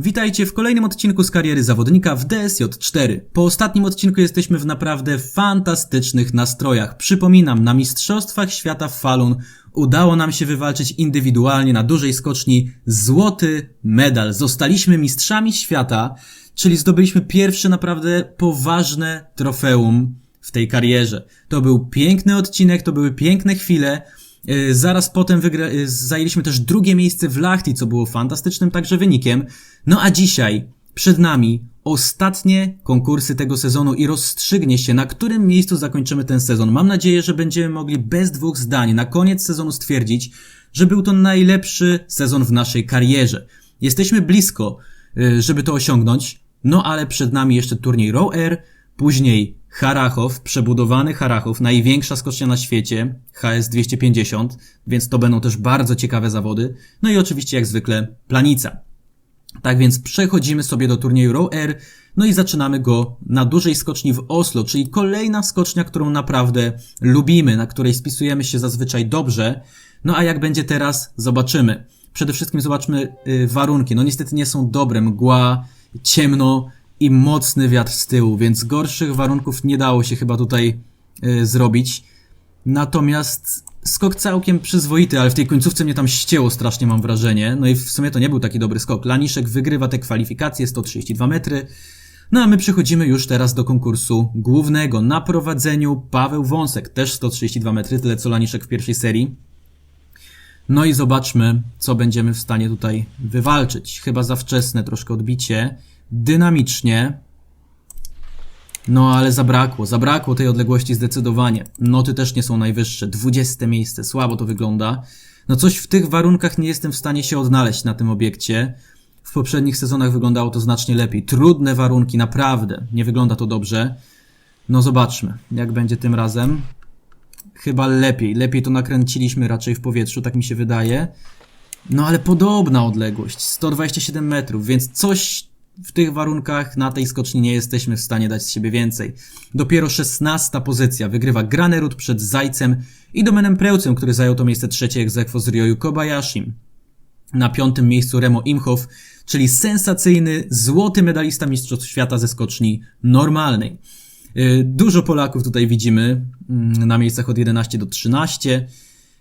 Witajcie w kolejnym odcinku z kariery zawodnika w DSJ4. Po ostatnim odcinku jesteśmy w naprawdę fantastycznych nastrojach. Przypominam, na Mistrzostwach Świata w Falun udało nam się wywalczyć indywidualnie na dużej skoczni złoty medal. Zostaliśmy mistrzami świata, czyli zdobyliśmy pierwsze naprawdę poważne trofeum w tej karierze. To był piękny odcinek, to były piękne chwile. Yy, Zaraz potem wygra- yy, zajęliśmy też drugie miejsce w Lachti, co było fantastycznym także wynikiem. No a dzisiaj przed nami ostatnie konkursy tego sezonu i rozstrzygnie się, na którym miejscu zakończymy ten sezon. Mam nadzieję, że będziemy mogli bez dwóch zdań na koniec sezonu stwierdzić, że był to najlepszy sezon w naszej karierze. Jesteśmy blisko, yy, żeby to osiągnąć, no ale przed nami jeszcze turniej Row Air, później Harachow, przebudowany Harachow, największa skocznia na świecie, HS 250, więc to będą też bardzo ciekawe zawody. No i oczywiście jak zwykle Planica. Tak więc przechodzimy sobie do turnieju Row Air, no i zaczynamy go na dużej skoczni w Oslo, czyli kolejna skocznia, którą naprawdę lubimy, na której spisujemy się zazwyczaj dobrze. No a jak będzie teraz, zobaczymy. Przede wszystkim zobaczmy y, warunki. No niestety nie są dobre, mgła, ciemno i mocny wiatr z tyłu, więc gorszych warunków nie dało się chyba tutaj y, zrobić. Natomiast skok całkiem przyzwoity, ale w tej końcówce mnie tam ścięło strasznie, mam wrażenie. No i w sumie to nie był taki dobry skok. Laniszek wygrywa te kwalifikacje, 132 metry. No a my przechodzimy już teraz do konkursu głównego. Na prowadzeniu Paweł Wąsek, też 132 metry, tyle co Laniszek w pierwszej serii. No i zobaczmy, co będziemy w stanie tutaj wywalczyć. Chyba za wczesne troszkę odbicie. Dynamicznie. No ale zabrakło, zabrakło tej odległości zdecydowanie. Noty też nie są najwyższe. 20 miejsce, słabo to wygląda. No coś w tych warunkach nie jestem w stanie się odnaleźć na tym obiekcie. W poprzednich sezonach wyglądało to znacznie lepiej. Trudne warunki, naprawdę. Nie wygląda to dobrze. No zobaczmy, jak będzie tym razem. Chyba lepiej. Lepiej to nakręciliśmy raczej w powietrzu, tak mi się wydaje. No ale podobna odległość, 127 metrów, więc coś w tych warunkach na tej skoczni nie jesteśmy w stanie dać z siebie więcej. Dopiero 16 pozycja wygrywa Granerud przed Zajcem i Domenem Prełcem, który zajął to miejsce trzecie egzekwo z Ryoyu Kobayashim. Na piątym miejscu Remo Imhoff, czyli sensacyjny, złoty medalista Mistrzostw Świata ze skoczni normalnej. Yy, Dużo Polaków tutaj widzimy mm, na miejscach od 11 do 13.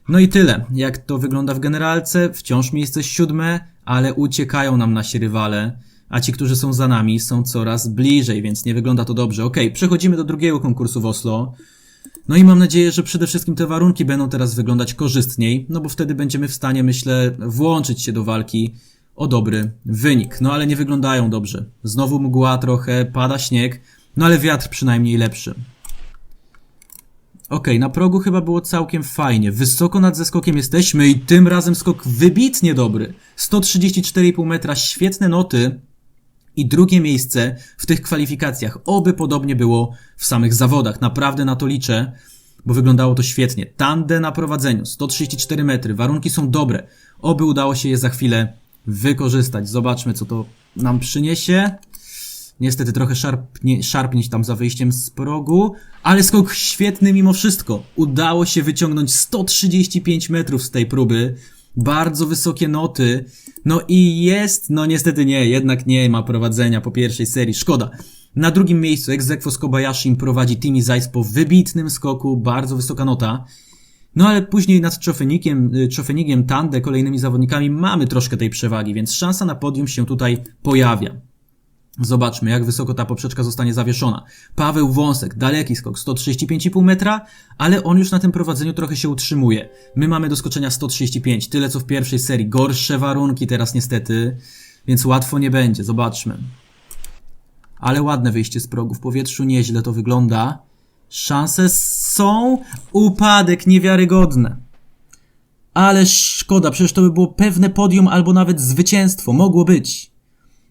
No i tyle. Jak to wygląda w generalce? Wciąż miejsce siódme, ale uciekają nam nasi rywale, a ci, którzy są za nami, są coraz bliżej, więc nie wygląda to dobrze. Okej, przechodzimy do drugiego konkursu w Oslo. No i mam nadzieję, że przede wszystkim te warunki będą teraz wyglądać korzystniej, no bo wtedy będziemy w stanie, myślę, włączyć się do walki o dobry wynik. No ale nie wyglądają dobrze. Znowu mgła trochę, pada śnieg, no ale wiatr przynajmniej lepszy. Okej, na progu chyba było całkiem fajnie. Wysoko nad zeskokiem jesteśmy i tym razem skok wybitnie dobry. 134,5 metra, świetne noty. I drugie miejsce w tych kwalifikacjach. Oby podobnie było w samych zawodach. Naprawdę na to liczę, bo wyglądało to świetnie. Tande na prowadzeniu, 134 metry, warunki są dobre. Oby udało się je za chwilę wykorzystać. Zobaczmy, co to nam przyniesie. Niestety trochę szarpnie, szarpnieć tam za wyjściem z progu, ale skok świetny mimo wszystko. Udało się wyciągnąć 135 metrów z tej próby. Bardzo wysokie noty. No i jest, no niestety nie, jednak nie ma prowadzenia po pierwszej serii. Szkoda. Na drugim miejscu Exequo z prowadzi Timi Zajc po wybitnym skoku, bardzo wysoka nota. No ale później nad Czofenikiem, y, Czofenigiem, Tande, kolejnymi zawodnikami mamy troszkę tej przewagi, więc szansa na podium się tutaj pojawia. Zobaczmy, jak wysoko ta poprzeczka zostanie zawieszona. Paweł Wąsek, daleki skok, 135,5 metra, ale on już na tym prowadzeniu trochę się utrzymuje. My mamy do skoczenia 135, tyle co w pierwszej serii. Gorsze warunki teraz niestety, więc łatwo nie będzie. Zobaczmy. Ale ładne wyjście z progu w powietrzu, nieźle to wygląda. Szanse są. Upadek niewiarygodne. Ale szkoda, przecież to by było pewne podium albo nawet zwycięstwo. Mogło być.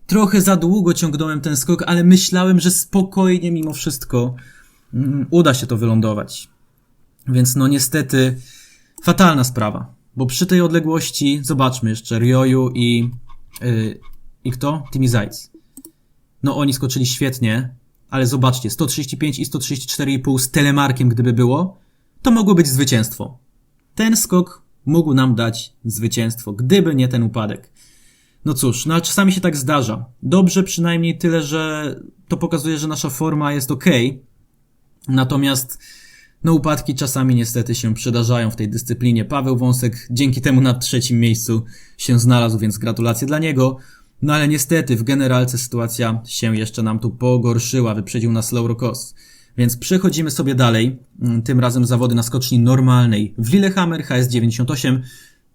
Trochę za długo ciągnąłem ten skok, ale myślałem, że spokojnie mimo wszystko mm, uda się to wylądować. Więc no niestety fatalna sprawa. Bo przy tej odległości, zobaczmy jeszcze, Ryoyu i, yy, i kto? Timi Zajc. No oni skoczyli świetnie, ale zobaczcie, 135 i 134,5 z telemarkiem gdyby było, to mogło być zwycięstwo. Ten skok mógł nam dać zwycięstwo, gdyby nie ten upadek. No cóż, no czasami się tak zdarza. Dobrze przynajmniej tyle, że to pokazuje, że nasza forma jest ok. Natomiast no upadki czasami niestety się przydarzają w tej dyscyplinie. Paweł Wąsek dzięki temu na trzecim miejscu się znalazł, więc gratulacje dla niego. No ale niestety w generalce sytuacja się jeszcze nam tu pogorszyła, wyprzedził nas Lauro Kos. Więc przechodzimy sobie dalej, tym razem zawody na skoczni normalnej w Lillehammer HS98.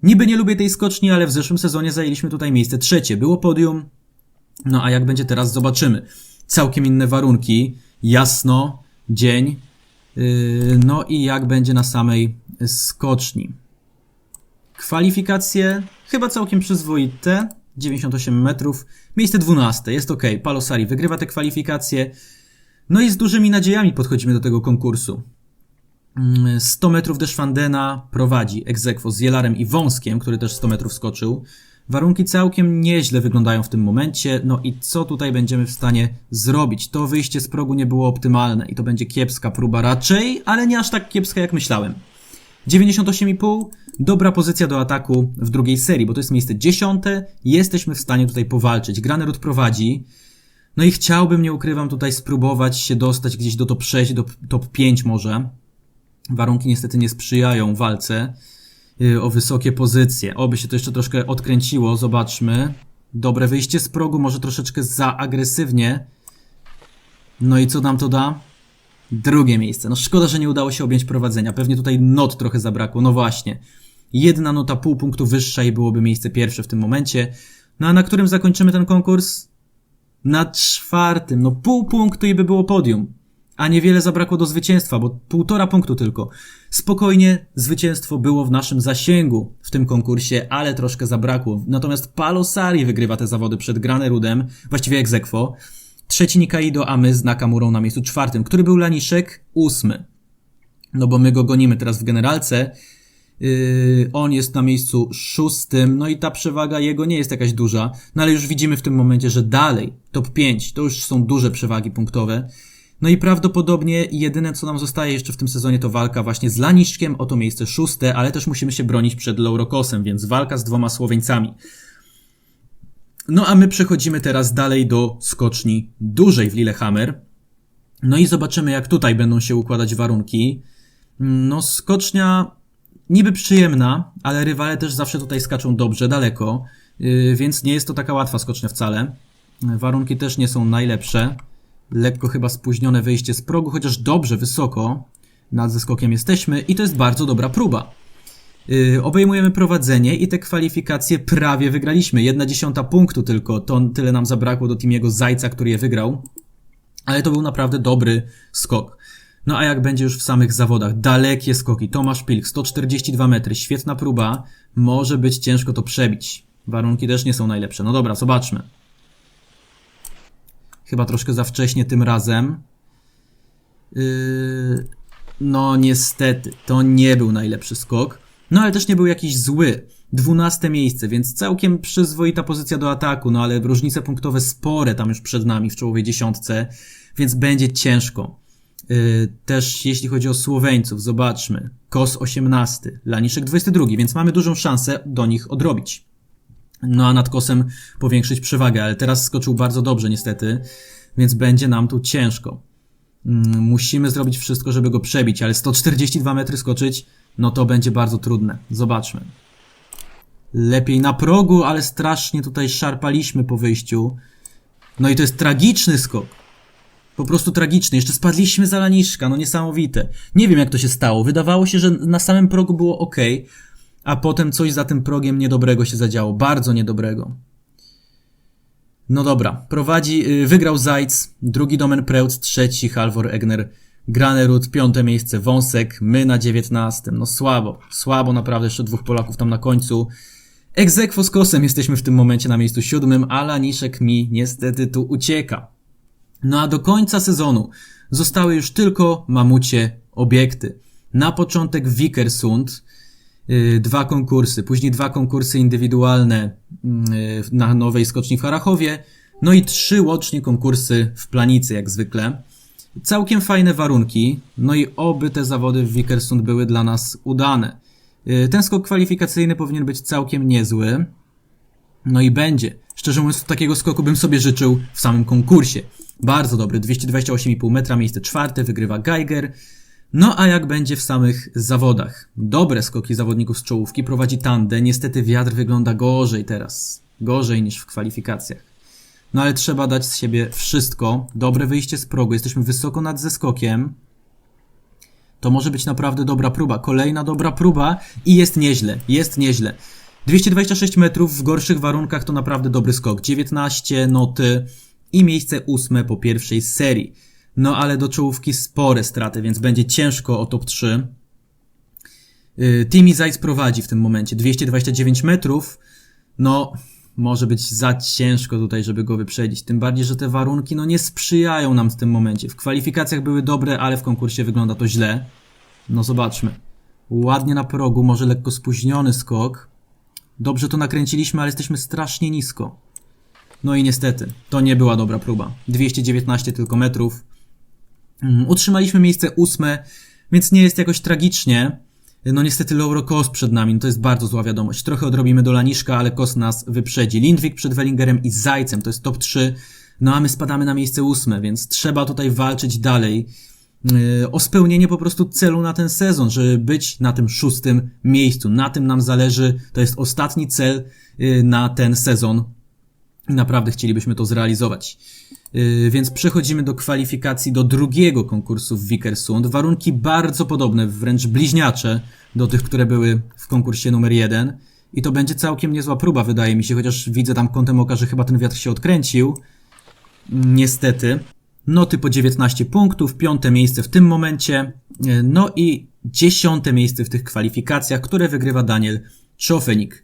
Niby nie lubię tej skoczni, ale w zeszłym sezonie zajęliśmy tutaj miejsce trzecie. Było podium, no a jak będzie teraz zobaczymy. Całkiem inne warunki, jasno, dzień, yy, no i jak będzie na samej skoczni. Kwalifikacje chyba całkiem przyzwoite. 98 metrów. Miejsce 12. Jest ok. Palosari wygrywa te kwalifikacje. No i z dużymi nadziejami podchodzimy do tego konkursu. Mm, 100 metrów Deszwandena prowadzi egzekwo z Jelarem i Wąskiem, który też 100 metrów skoczył. Warunki całkiem nieźle wyglądają w tym momencie. No i co tutaj będziemy w stanie zrobić? To wyjście z progu nie było optymalne i to będzie kiepska próba raczej, ale nie aż tak kiepska jak myślałem. 98,5. Dobra pozycja do ataku w drugiej serii, bo to jest miejsce dziesiąte. Jesteśmy w stanie tutaj powalczyć. Granerud prowadzi. No i chciałbym, nie ukrywam, tutaj spróbować się dostać gdzieś do top 6, do top 5 może. Warunki niestety nie sprzyjają walce yy, o wysokie pozycje. Oby się to jeszcze troszkę odkręciło, zobaczmy. Dobre wyjście z progu, może troszeczkę za agresywnie. No i co nam to da? Drugie miejsce. No szkoda, że nie udało się objąć prowadzenia. Pewnie tutaj not trochę zabrakło. No właśnie. Jedna nota pół punktu wyższa i byłoby miejsce pierwsze w tym momencie. No a na którym zakończymy ten konkurs? Na czwartym. No pół punktu i by było podium. A niewiele zabrakło do zwycięstwa, bo półtora punktu tylko. Spokojnie, zwycięstwo było w naszym zasięgu w tym konkursie, ale troszkę zabrakło. Natomiast Palosari wygrywa te zawody przed Granerudem, właściwie egzekwo. Trzeci Nikaido, a my z Nakamurą na miejscu czwartym. Który był Laniszek? Ósmy. No bo my go gonimy teraz w generalce. Yy, on jest na miejscu szóstym, no i ta przewaga jego nie jest jakaś duża, no ale już widzimy w tym momencie, że dalej, top 5, to już są duże przewagi punktowe. No i prawdopodobnie jedyne, co nam zostaje jeszcze w tym sezonie, to walka właśnie z Laniszkiem o to miejsce szóste, ale też musimy się bronić przed Laurokosem, więc walka z dwoma Słoweńcami. No a my przechodzimy teraz dalej do skoczni dużej w Lillehammer. No i zobaczymy, jak tutaj będą się układać warunki. No, skocznia niby przyjemna, ale rywale też zawsze tutaj skaczą dobrze, daleko, yy, więc nie jest to taka łatwa skocznia wcale. Warunki też nie są najlepsze. Lekko chyba spóźnione wyjście z progu, chociaż dobrze, wysoko nad zeskokiem jesteśmy i to jest bardzo dobra próba. Yy, obejmujemy prowadzenie i te kwalifikacje prawie wygraliśmy. Jedna dziesiąta punktu tylko, to tyle nam zabrakło do Timiego Zajca, który je wygrał. Ale to był naprawdę dobry skok. No a jak będzie już w samych zawodach? Dalekie skoki. Tomasz Pilk, 142 metry, świetna próba. Może być ciężko to przebić. Warunki też nie są najlepsze. No dobra, zobaczmy. Chyba troszkę za wcześnie tym razem. Yy... No niestety, to nie był najlepszy skok. No ale też nie był jakiś zły. Dwunaste miejsce, więc całkiem przyzwoita pozycja do ataku, no ale różnice punktowe spore tam już przed nami w czołowej dziesiątce, więc będzie ciężko. Yy, też jeśli chodzi o Słoweńców, zobaczmy. Kos 18, Laniszek 22, więc mamy dużą szansę do nich odrobić. No a nad Kosem powiększyć przewagę, ale teraz skoczył bardzo dobrze niestety, więc będzie nam tu ciężko. Yy, musimy zrobić wszystko, żeby go przebić, ale 142 metry skoczyć, no to będzie bardzo trudne. Zobaczmy. Lepiej na progu, ale strasznie tutaj szarpaliśmy po wyjściu. No i to jest tragiczny skok. Po prostu tragiczny. Jeszcze spadliśmy za laniszka, no niesamowite. Nie wiem jak to się stało. Wydawało się, że na samym progu było ok, a potem coś za tym progiem niedobrego się zadziało. Bardzo niedobrego. No dobra, prowadzi, yy, wygrał Zajc, drugi Domen Preutz, trzeci Halvor Egner, Granerud, piąte miejsce Wąsek, my na dziewiętnastym. No słabo, słabo naprawdę, jeszcze dwóch Polaków tam na końcu. Egzekwo z Kosem jesteśmy w tym momencie na miejscu siódmym, a Laniszek mi niestety tu ucieka. No a do końca sezonu zostały już tylko mamucie obiekty. Na początek Vikersund, yy, dwa konkursy, później dwa konkursy indywidualne yy, na nowej skoczni w Harachowie, no i trzy łącznie konkursy w Planicy, jak zwykle. Całkiem fajne warunki, no i oby te zawody w Vikersund były dla nas udane. Yy, ten skok kwalifikacyjny powinien być całkiem niezły. No i będzie. Szczerze mówiąc, takiego skoku bym sobie życzył w samym konkursie. Bardzo dobry, 228,5 metra, miejsce czwarte, wygrywa Geiger. No a jak będzie w samych zawodach? Dobre skoki zawodników z czołówki prowadzi Tande. Niestety wiatr wygląda gorzej teraz. Gorzej niż w kwalifikacjach. No ale trzeba dać z siebie wszystko. Dobre wyjście z progu. Jesteśmy wysoko nad zeskokiem. To może być naprawdę dobra próba. Kolejna dobra próba i jest nieźle. Jest nieźle. 226 metrów w gorszych warunkach to naprawdę dobry skok. 19 noty i miejsce ósme po pierwszej serii. No ale do czołówki spore straty, więc będzie ciężko o top 3. Yy, Timmy Zajc prowadzi w tym momencie 229 metrów. No, może być za ciężko tutaj, żeby go wyprzedzić. Tym bardziej, że te warunki no nie sprzyjają nam w tym momencie. W kwalifikacjach były dobre, ale w konkursie wygląda to źle. No zobaczmy. Ładnie na progu, może lekko spóźniony skok. Dobrze to nakręciliśmy, ale jesteśmy strasznie nisko. No i niestety, to nie była dobra próba. 219 tylko metrów. Mm, Utrzymaliśmy miejsce ósme, więc nie jest jakoś tragicznie. No niestety Lauro Kos przed nami, no to jest bardzo zła wiadomość. Trochę odrobimy do Laniszka, ale Kos nas wyprzedzi. Lindwik przed Wellingerem i Zajcem, to jest top 3. No a my spadamy na miejsce ósme, więc trzeba tutaj walczyć dalej yy, o spełnienie po prostu celu na ten sezon, żeby być na tym szóstym miejscu. Na tym nam zależy, to jest ostatni cel yy, na ten sezon. Naprawdę chcielibyśmy to zrealizować. Yy, więc przechodzimy do kwalifikacji do drugiego konkursu w Vikersund. Warunki bardzo podobne, wręcz bliźniacze do tych, które były w konkursie numer jeden. I to będzie całkiem niezła próba, wydaje mi się, chociaż widzę tam kątem oka, że chyba ten wiatr się odkręcił. Niestety. Noty po 19 punktów, piąte miejsce w tym momencie, e, no i dziesiąte miejsce w tych kwalifikacjach, które wygrywa Daniel Czofenik.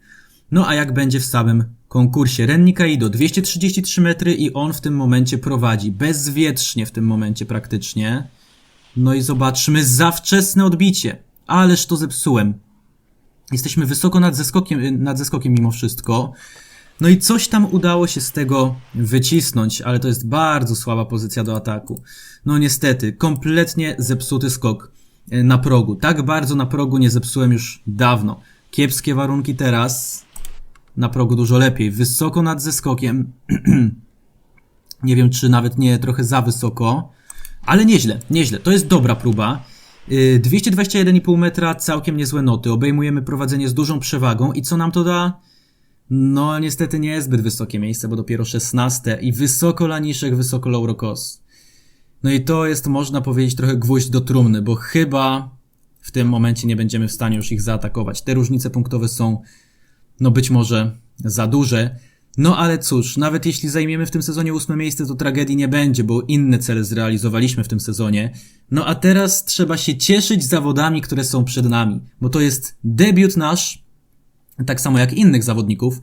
No a jak będzie w samym konkursie? Rennika i do 233 metry i on w tym momencie prowadzi, bezwietrznie w tym momencie praktycznie. No i zobaczmy, za wczesne odbicie. Ależ to zepsułem. Jesteśmy wysoko nad zeskokiem, nad zeskokiem mimo wszystko. No i coś tam udało się z tego wycisnąć, ale to jest bardzo słaba pozycja do ataku. No niestety, kompletnie zepsuty skok e, na progu. Tak bardzo na progu nie zepsułem już dawno. Kiepskie warunki teraz. Na progu dużo lepiej. Wysoko nad zeskokiem. nie wiem, czy nawet nie trochę za wysoko. Ale nieźle, nieźle. To jest dobra próba. Yy, 221,5 metra, całkiem niezłe noty. Obejmujemy prowadzenie z dużą przewagą. I co nam to da? No, niestety nie zbyt wysokie miejsce, bo dopiero 16 i wysoko Laniszek, wysoko Laurokos. No i to jest, można powiedzieć, trochę gwóźdź do trumny, bo chyba w tym momencie nie będziemy w stanie już ich zaatakować. Te różnice punktowe są, no być może za duże. No ale cóż, nawet jeśli zajmiemy w tym sezonie ósme miejsce, to tragedii nie będzie, bo inne cele zrealizowaliśmy w tym sezonie. No a teraz trzeba się cieszyć zawodami, które są przed nami, bo to jest debiut nasz, tak samo jak innych zawodników,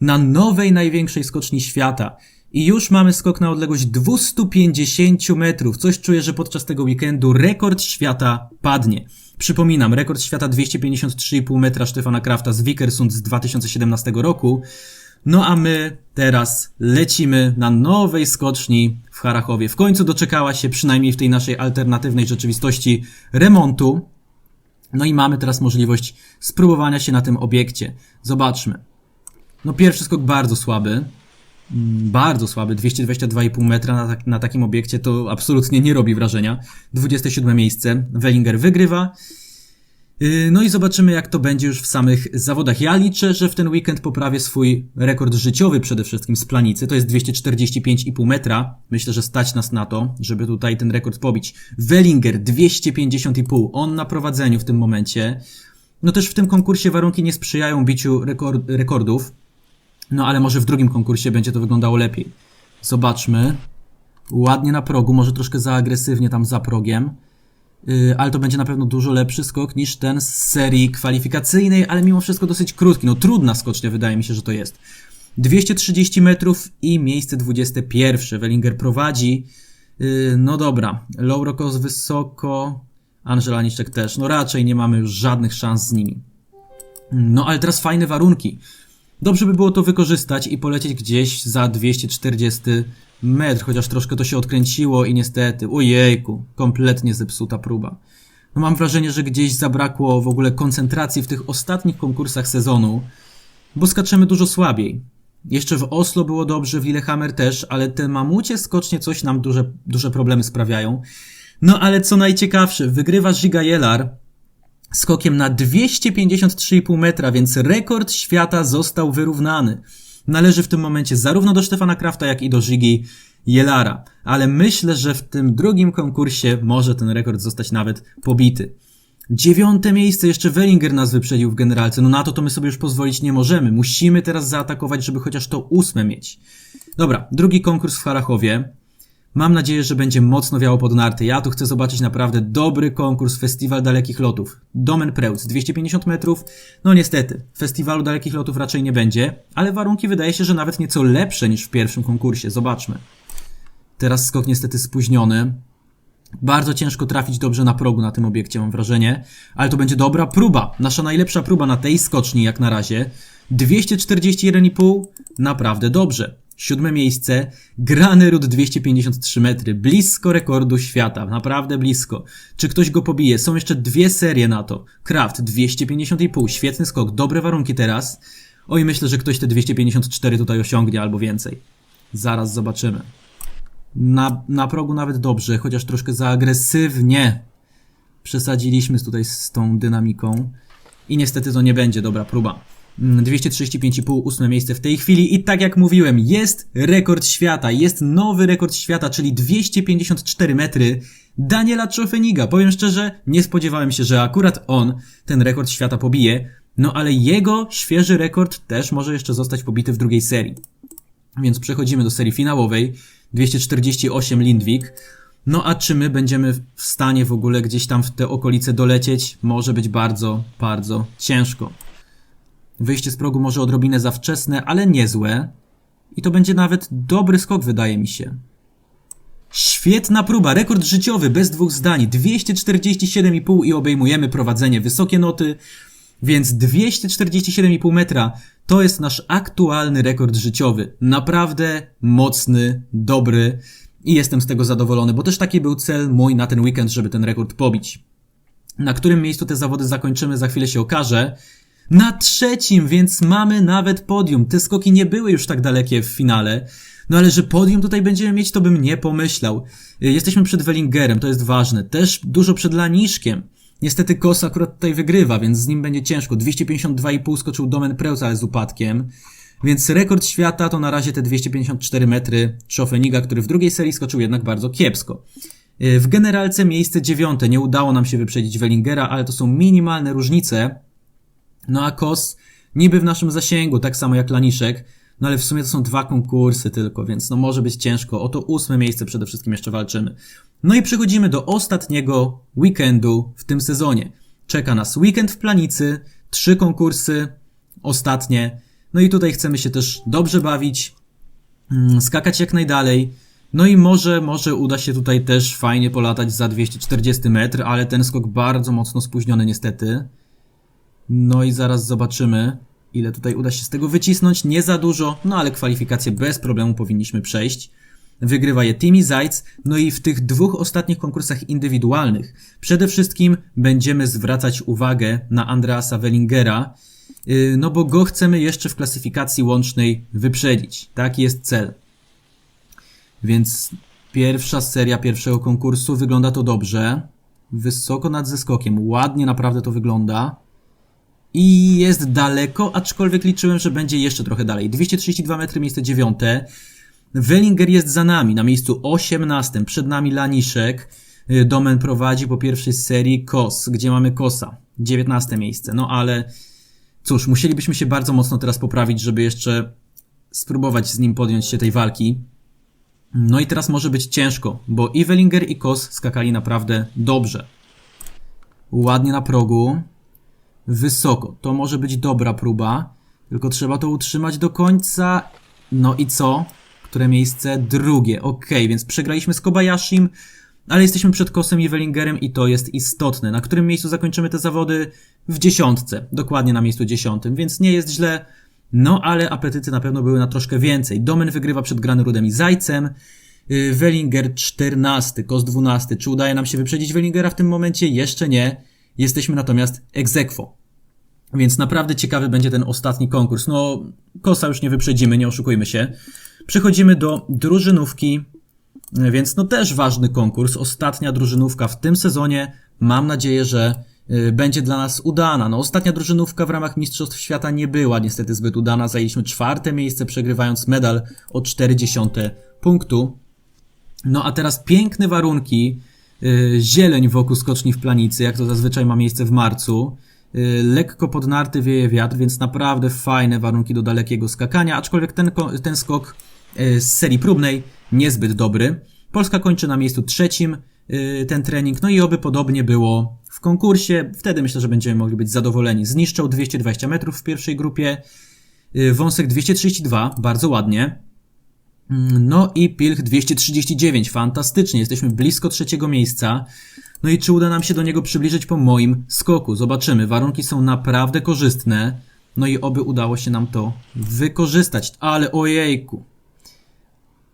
na nowej największej skoczni świata. I już mamy skok na odległość 250 metrów. Coś czuję, że podczas tego weekendu rekord świata padnie. Przypominam, rekord świata 253,5 metra Stefana Krafta z Vikersund z 2017 roku. No a my teraz lecimy na nowej skoczni w Harachowie. W końcu doczekała się, przynajmniej w tej naszej alternatywnej rzeczywistości, remontu. No i mamy teraz możliwość spróbowania się na tym obiekcie. Zobaczmy. No pierwszy skok bardzo słaby. Bardzo słaby. 222,5 metra na, tak, na takim obiekcie to absolutnie nie robi wrażenia. 27 miejsce. Wellinger wygrywa. Yy, No i zobaczymy, jak to będzie już w samych zawodach. Ja liczę, że w ten weekend poprawię swój rekord życiowy przede wszystkim z planicy. To jest 245,5 metra. Myślę, że stać nas na to, żeby tutaj ten rekord pobić. Wellinger 250,5. On na prowadzeniu w tym momencie. No też w tym konkursie warunki nie sprzyjają biciu rekord, rekordów. No ale może w drugim konkursie będzie to wyglądało lepiej. Zobaczmy. Ładnie na progu, może troszkę za agresywnie tam za progiem. Yy, ale to będzie na pewno dużo lepszy skok niż ten z serii kwalifikacyjnej, ale mimo wszystko dosyć krótki. No trudna skocznia wydaje mi się, że to jest. 230 metrów i miejsce 21. Wellinger prowadzi. Yy, no dobra, Laurokos wysoko, Angela Niszczek też. No raczej nie mamy już żadnych szans z nimi. No ale teraz fajne warunki. Dobrze by było to wykorzystać i polecieć gdzieś za 240 metr, chociaż troszkę to się odkręciło i niestety, ojejku, kompletnie zepsuta próba. No mam wrażenie, że gdzieś zabrakło w ogóle koncentracji w tych ostatnich konkursach sezonu, bo skaczemy dużo słabiej. Jeszcze w Oslo było dobrze, w Lillehammer też, ale te mamucie skocznie coś nam duże, duże problemy sprawiają. No ale co najciekawsze, wygrywa Giga Jelar skokiem na 253,5 metra, więc rekord świata został wyrównany. Należy w tym momencie zarówno do Stefana Krafta, jak i do Żigi Jelara. Ale myślę, że w tym drugim konkursie może ten rekord zostać nawet pobity. Dziewiąte miejsce, jeszcze Wellinger nas wyprzedził w generalce. No na to to my sobie już pozwolić nie możemy. Musimy teraz zaatakować, żeby chociaż to ósme mieć. Dobra, drugi konkurs w Harachowie. Mam nadzieję, że będzie mocno wiało pod narty. Ja tu chcę zobaczyć naprawdę dobry konkurs, festiwal dalekich lotów. Domen Preutz, 250 metrów. No niestety, festiwalu dalekich lotów raczej nie będzie, ale warunki wydaje się, że nawet nieco lepsze niż w pierwszym konkursie. Zobaczmy. Teraz skok niestety spóźniony. Bardzo ciężko trafić dobrze na progu na tym obiekcie, mam wrażenie, ale to będzie dobra próba. Nasza najlepsza próba na tej skoczni jak na razie. 241,5, naprawdę dobrze. Siódme miejsce, Grany Ród 253 metry, blisko rekordu świata, naprawdę blisko. Czy ktoś go pobije? Są jeszcze dwie serie na to. Kraft 250,5, świetny skok, dobre warunki teraz. Oj, myślę, że ktoś te 254 tutaj osiągnie albo więcej. Zaraz zobaczymy. Na, na progu nawet dobrze, chociaż troszkę za agresywnie przesadziliśmy tutaj z tą dynamiką. I niestety to nie będzie dobra próba. 235,5, ósme miejsce w tej chwili i tak jak mówiłem, jest rekord świata, jest nowy rekord świata, czyli 254 metry Daniela Czofeniga. Powiem szczerze, nie spodziewałem się, że akurat on ten rekord świata pobije, no ale jego świeży rekord też może jeszcze zostać pobity w drugiej serii. Więc przechodzimy do serii finałowej, 248 Lindwik. No a czy my będziemy w stanie w ogóle gdzieś tam w te okolice dolecieć? Może być bardzo, bardzo ciężko. Wyjście z progu może odrobinę za wczesne, ale niezłe. I to będzie nawet dobry skok, wydaje mi się. Świetna próba, rekord życiowy, bez dwóch zdań. 247,5 i obejmujemy prowadzenie. Wysokie noty, więc 247,5 metra to jest nasz aktualny rekord życiowy. Naprawdę mocny, dobry i jestem z tego zadowolony, bo też taki był cel mój na ten weekend, żeby ten rekord pobić. Na którym miejscu te zawody zakończymy, za chwilę się okaże. Na trzecim, więc mamy nawet podium. Te skoki nie były już tak dalekie w finale. No ale że podium tutaj będziemy mieć, to bym nie pomyślał. Jesteśmy przed Wellingerem, to jest ważne. Też dużo przed Laniszkiem. Niestety Kos akurat tutaj wygrywa, więc z nim będzie ciężko. 252,5 skoczył Domen Preus, ale z upadkiem. Więc rekord świata to na razie te 254 metry Schoffeniga, który w drugiej serii skoczył jednak bardzo kiepsko. W generalce miejsce dziewiąte. Nie udało nam się wyprzedzić Wellingera, ale to są minimalne różnice. No a Kos niby w naszym zasięgu, tak samo jak Laniszek, no ale w sumie to są dwa konkursy tylko, więc no może być ciężko. O to ósme miejsce przede wszystkim jeszcze walczymy. No i przechodzimy do ostatniego weekendu w tym sezonie. Czeka nas weekend w Planicy, trzy konkursy, ostatnie. No i tutaj chcemy się też dobrze bawić, mm, skakać jak najdalej. No i może, może uda się tutaj też fajnie polatać za 240 metr, ale ten skok bardzo mocno spóźniony niestety. No i zaraz zobaczymy, ile tutaj uda się z tego wycisnąć. Nie za dużo, no ale kwalifikacje bez problemu powinniśmy przejść. Wygrywa je Timmy Zajc, no i w tych dwóch ostatnich konkursach indywidualnych przede wszystkim będziemy zwracać uwagę na Andreasa Wellingera, yy, no bo go chcemy jeszcze w klasyfikacji łącznej wyprzedzić. Taki jest cel. Więc pierwsza seria pierwszego konkursu wygląda to dobrze. Wysoko nad zeskokiem, ładnie naprawdę to wygląda. I jest daleko, aczkolwiek liczyłem, że będzie jeszcze trochę dalej. 232 metry, miejsce dziewiąte. Wellinger jest za nami, na miejscu 18. Przed nami Laniszek. Y, Domen prowadzi po pierwszej serii Kos, gdzie mamy Kosa. 19 miejsce. No ale cóż, musielibyśmy się bardzo mocno teraz poprawić, żeby jeszcze spróbować z nim podjąć się tej walki. No i teraz może być ciężko, bo i Wellinger i Kos skakali naprawdę dobrze. Ładnie na progu. Wysoko. To może być dobra próba, tylko trzeba to utrzymać do końca. No i co? Które miejsce? Drugie. Ok, więc przegraliśmy z Kobayashim, ale jesteśmy przed Kosem i Wellingerem i to jest istotne. Na którym miejscu zakończymy te zawody? W dziesiątce. Dokładnie na miejscu dziesiątym, więc nie jest źle. No, ale apetyty na pewno były na troszkę więcej. Domen wygrywa przed Granrudem i Zajcem. Y, Wellinger 14, Kos 12. Czy udaje nam się wyprzedzić Wellingera w tym momencie? Jeszcze nie. Jesteśmy natomiast egzekwo. Więc naprawdę ciekawy będzie ten ostatni konkurs. No, Kosa już nie wyprzedzimy, nie oszukujmy się. Przechodzimy do drużynówki, więc no też ważny konkurs. Ostatnia drużynówka w tym sezonie. Mam nadzieję, że y, będzie dla nas udana. No, ostatnia drużynówka w ramach Mistrzostw Świata nie była niestety zbyt udana. Zajęliśmy czwarte miejsce, przegrywając medal o 40 punktu. No a teraz piękne warunki. y, Zieleń wokół skoczni w planicy, jak to zazwyczaj ma miejsce w marcu. Y, Lekko pod narty wieje wiatr, więc naprawdę fajne warunki do dalekiego skakania, aczkolwiek ten, ten skok y, z serii próbnej niezbyt dobry. Polska kończy na miejscu trzecim y, ten trening, no i oby podobnie było w konkursie. Wtedy myślę, że będziemy mogli być zadowoleni. Zniszczał 220 metrów w pierwszej grupie, wąsek 232, bardzo ładnie. No i Pilch 239, fantastycznie, jesteśmy blisko trzeciego miejsca. No i czy uda nam się do niego przybliżyć po moim skoku? Zobaczymy, warunki są naprawdę korzystne. No i oby udało się nam to wykorzystać. Ale ojejku.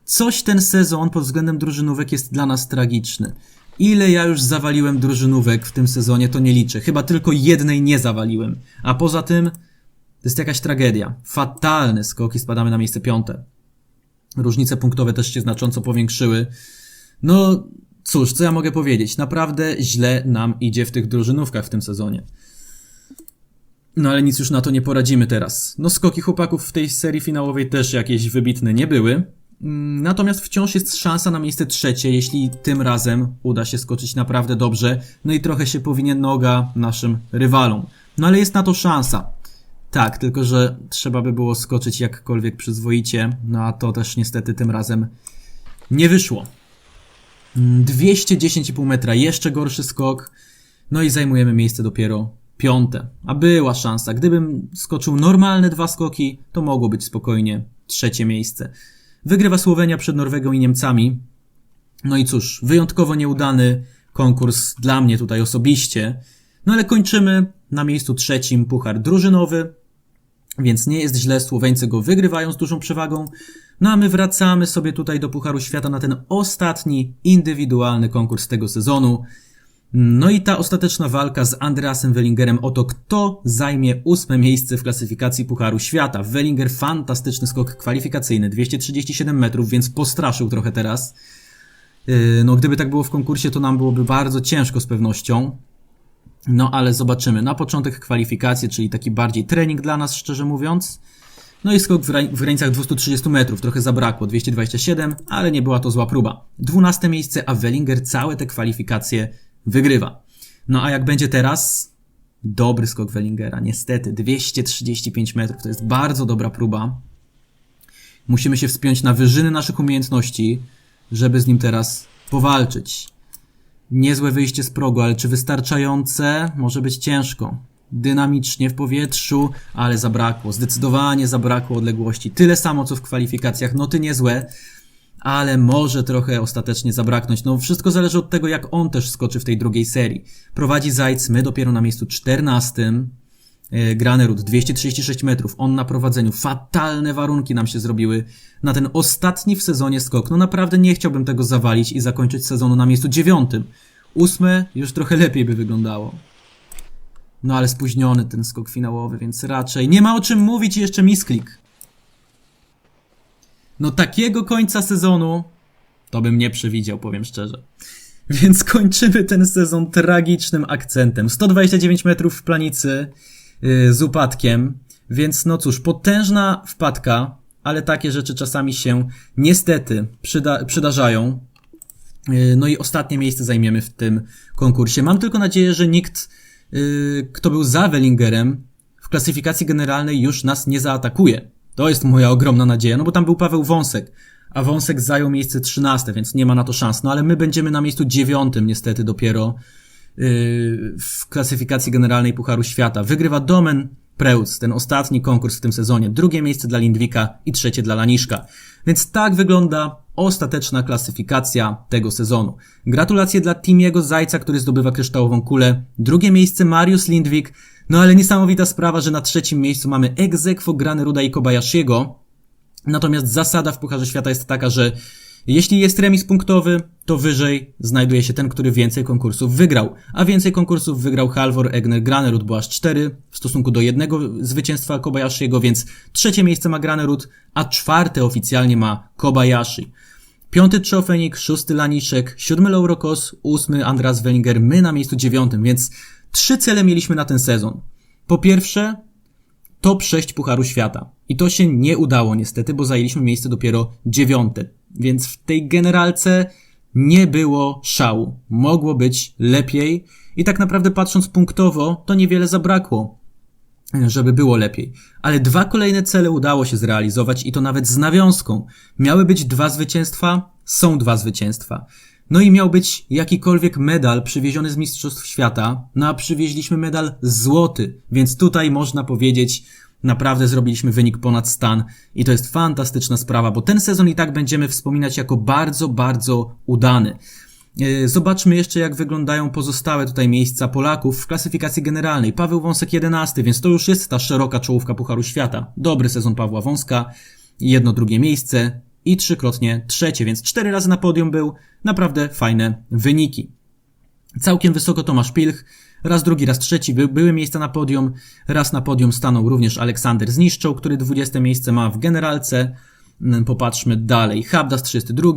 Coś ten sezon pod względem drużynówek jest dla nas tragiczny. Ile ja już zawaliłem drużynówek w tym sezonie, to nie liczę. Chyba tylko jednej nie zawaliłem. A poza tym, to jest jakaś tragedia. Fatalny skok i spadamy na miejsce piąte. Różnice punktowe też się znacząco powiększyły. No, cóż, co ja mogę powiedzieć? Naprawdę źle nam idzie w tych drużynówkach w tym sezonie. No ale nic już na to nie poradzimy teraz. No skoki chłopaków w tej serii finałowej też jakieś wybitne nie były. Mm, Natomiast wciąż jest szansa na miejsce trzecie, jeśli tym razem uda się skoczyć naprawdę dobrze. No i trochę się powinien noga naszym rywalom. No ale jest na to szansa. Tak, tylko że trzeba by było skoczyć jakkolwiek przyzwoicie, no a to też niestety tym razem nie wyszło. Mm, 210,5 metra, jeszcze gorszy skok, no i zajmujemy miejsce dopiero piąte. A była szansa, gdybym skoczył normalne dwa skoki, to mogło być spokojnie trzecie miejsce. Wygrywa Słowenia przed Norwegą i Niemcami. No i cóż, wyjątkowo nieudany konkurs dla mnie tutaj osobiście. No ale kończymy na miejscu trzecim puchar drużynowy, więc nie jest źle, Słoweńcy go wygrywają z dużą przewagą. No a my wracamy sobie tutaj do Pucharu Świata na ten ostatni indywidualny konkurs tego sezonu. No i ta ostateczna walka z Andreasem Wellingerem o to, kto zajmie ósme miejsce w klasyfikacji Pucharu Świata. Wellinger fantastyczny skok kwalifikacyjny, 237 metrów, więc postraszył trochę teraz. Yy, No gdyby tak było w konkursie, to nam byłoby bardzo ciężko z pewnością. No ale zobaczymy. Na początek kwalifikacje, czyli taki bardziej trening dla nas, szczerze mówiąc. No i skok w, ra- w granicach 230 metrów, trochę zabrakło, 227, ale nie była to zła próba. 12 miejsce, a Wellinger całe te kwalifikacje wygrywa. No a jak będzie teraz? Dobry skok Wellingera, niestety, 235 metrów, to jest bardzo dobra próba. Musimy się wspiąć na wyżyny naszych umiejętności, żeby z nim teraz powalczyć. Niezłe wyjście z progu, ale czy wystarczające? Może być ciężko. Dynamicznie w powietrzu, ale zabrakło. Zdecydowanie zabrakło odległości. Tyle samo co w kwalifikacjach. Noty niezłe, ale może trochę ostatecznie zabraknąć. No wszystko zależy od tego, jak on też skoczy w tej drugiej serii. Prowadzi Zajc, my dopiero na miejscu 14. E, Granerud 236 metrów, on na prowadzeniu. Fatalne warunki nam się zrobiły na ten ostatni w sezonie skok. No naprawdę nie chciałbym tego zawalić i zakończyć sezonu na miejscu dziewiątym. Ósme już trochę lepiej by wyglądało. No ale spóźniony ten skok finałowy, więc raczej nie ma o czym mówić i jeszcze misklik. No takiego końca sezonu to bym nie przewidział, powiem szczerze. Więc kończymy ten sezon tragicznym akcentem. 129 metrów w planicy z upadkiem. Więc no cóż, potężna wpadka, ale takie rzeczy czasami się niestety przyda przydarzają. Yy, No i ostatnie miejsce zajmiemy w tym konkursie. Mam tylko nadzieję, że nikt, yy, kto był za Wellingerem, w klasyfikacji generalnej już nas nie zaatakuje. To jest moja ogromna nadzieja, no bo tam był Paweł Wąsek, a Wąsek zajął miejsce 13, więc nie ma na to szans. No ale my będziemy na miejscu dziewiątym niestety dopiero w klasyfikacji generalnej Pucharu Świata. Wygrywa Domen Preutz, ten ostatni konkurs w tym sezonie. Drugie miejsce dla Lindwika i trzecie dla Laniszka. Więc tak wygląda ostateczna klasyfikacja tego sezonu. Gratulacje dla Timiego Zajca, który zdobywa kryształową kulę. Drugie miejsce Mariusz Lindwik. No ale niesamowita sprawa, że na trzecim miejscu mamy Egzekwo Grany Ruda i Kobayashiego. Natomiast zasada w Pucharze Świata jest taka, że Jeśli jest remis punktowy, to wyżej znajduje się ten, który więcej konkursów wygrał. A więcej konkursów wygrał Halvor Egner Granerud, bo aż 4 w stosunku do jednego zwycięstwa Kobayashiego, więc trzecie miejsce ma Granerud, a czwarte oficjalnie ma Kobayashi. Piąty Trzofenik, szósty Laniszek, siódmy Laurokos, ósmy Andras Wenger, my na miejscu dziewiątym, więc trzy cele mieliśmy na ten sezon. Po pierwsze, top 6 Pucharu Świata. I to się nie udało niestety, bo zajęliśmy miejsce dopiero dziewiąte. Więc w tej generalce nie było szału. Mogło być lepiej i tak naprawdę patrząc punktowo, to niewiele zabrakło, żeby było lepiej. Ale dwa kolejne cele udało się zrealizować i to nawet z nawiązką. Miały być dwa zwycięstwa, są dwa zwycięstwa. No i miał być jakikolwiek medal przywieziony z Mistrzostw Świata, no a przywieźliśmy medal złoty, więc tutaj można powiedzieć, naprawdę zrobiliśmy wynik ponad stan i to jest fantastyczna sprawa, bo ten sezon i tak będziemy wspominać jako bardzo, bardzo udany. E, Zobaczmy jeszcze, jak wyglądają pozostałe tutaj miejsca Polaków w klasyfikacji generalnej. Paweł Wąsek 11, więc to już jest ta szeroka czołówka Pucharu Świata. Dobry sezon Pawła Wąska, jedno drugie miejsce i trzykrotnie trzecie, więc cztery razy na podium był. Naprawdę fajne wyniki. Całkiem wysoko Tomasz Pilch, raz drugi, raz trzeci by, były miejsca na podium. Raz na podium stanął również Aleksander Zniszczą, który 20 miejsce ma w generalce. Mm, Popatrzmy dalej. Habdas 32,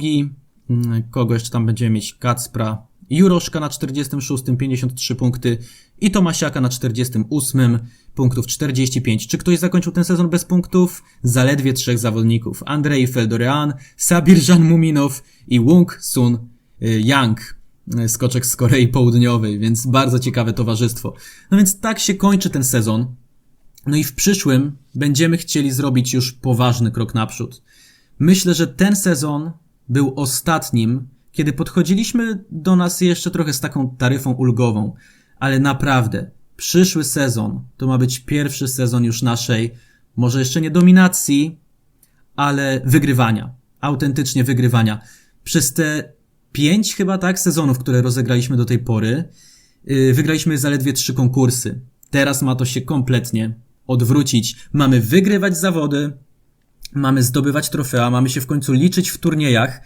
Mm, Kogo jeszcze tam będziemy mieć? Kacpra. Juroszka na 46, 53 punkty i Tomasiaka na 48, punktów 45. Czy ktoś zakończył ten sezon bez punktów? Zaledwie trzech zawodników. Andrzej Feldorean, Sabir Jan Muminow i Wung Sun y, Yang. Skoczek z Korei Południowej, więc bardzo ciekawe towarzystwo. No więc tak się kończy ten sezon. No i w przyszłym będziemy chcieli zrobić już poważny krok naprzód. Myślę, że ten sezon był ostatnim, kiedy podchodziliśmy do nas jeszcze trochę z taką taryfą ulgową, ale naprawdę, przyszły sezon to ma być pierwszy sezon już naszej, może jeszcze nie dominacji, ale wygrywania. Autentycznie wygrywania. Przez te pięć chyba tak sezonów, które rozegraliśmy do tej pory, yy, wygraliśmy zaledwie trzy konkursy. Teraz ma to się kompletnie odwrócić. Mamy wygrywać zawody, mamy zdobywać trofea, mamy się w końcu liczyć w turniejach,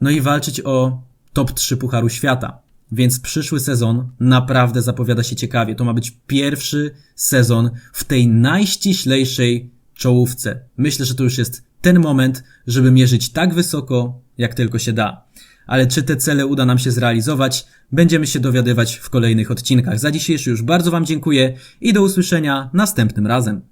no i walczyć o top 3 Pucharu Świata. Więc przyszły sezon naprawdę zapowiada się ciekawie. To ma być pierwszy sezon w tej najściślejszej czołówce. Myślę, że to już jest ten moment, żeby mierzyć tak wysoko, jak tylko się da. Ale czy te cele uda nam się zrealizować, będziemy się dowiadywać w kolejnych odcinkach. Za dzisiejszy już bardzo Wam dziękuję i do usłyszenia następnym razem.